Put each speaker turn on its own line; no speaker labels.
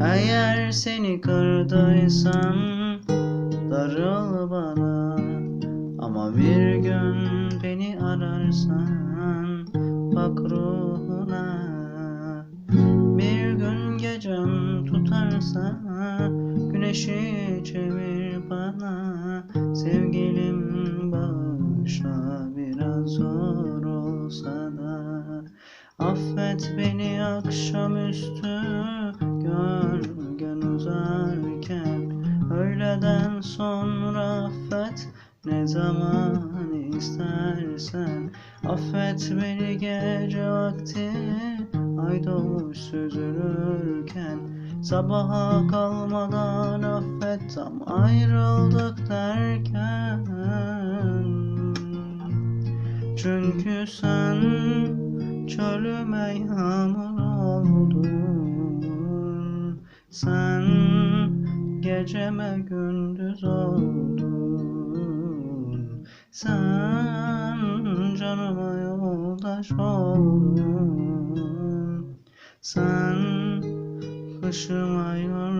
Eğer seni kırdıysam darıl bana. Ama bir gün beni ararsan bak ruhuna. Bir gün gecem tutarsa güneşi çevir bana. Sevgilim bağışla biraz zor olsa da Affet beni akşamüstü Öğleden sonra affet. Ne zaman istersen Affet beni gece vakti. Ay doğuş süzülürken Sabaha kalmadan affet. Tam ayrıldık derken. Çünkü sen çölüme yağmur oldun. Sen geceme gündüz oldun. Sen canıma yoldaş oldun. Sen kışıma oldun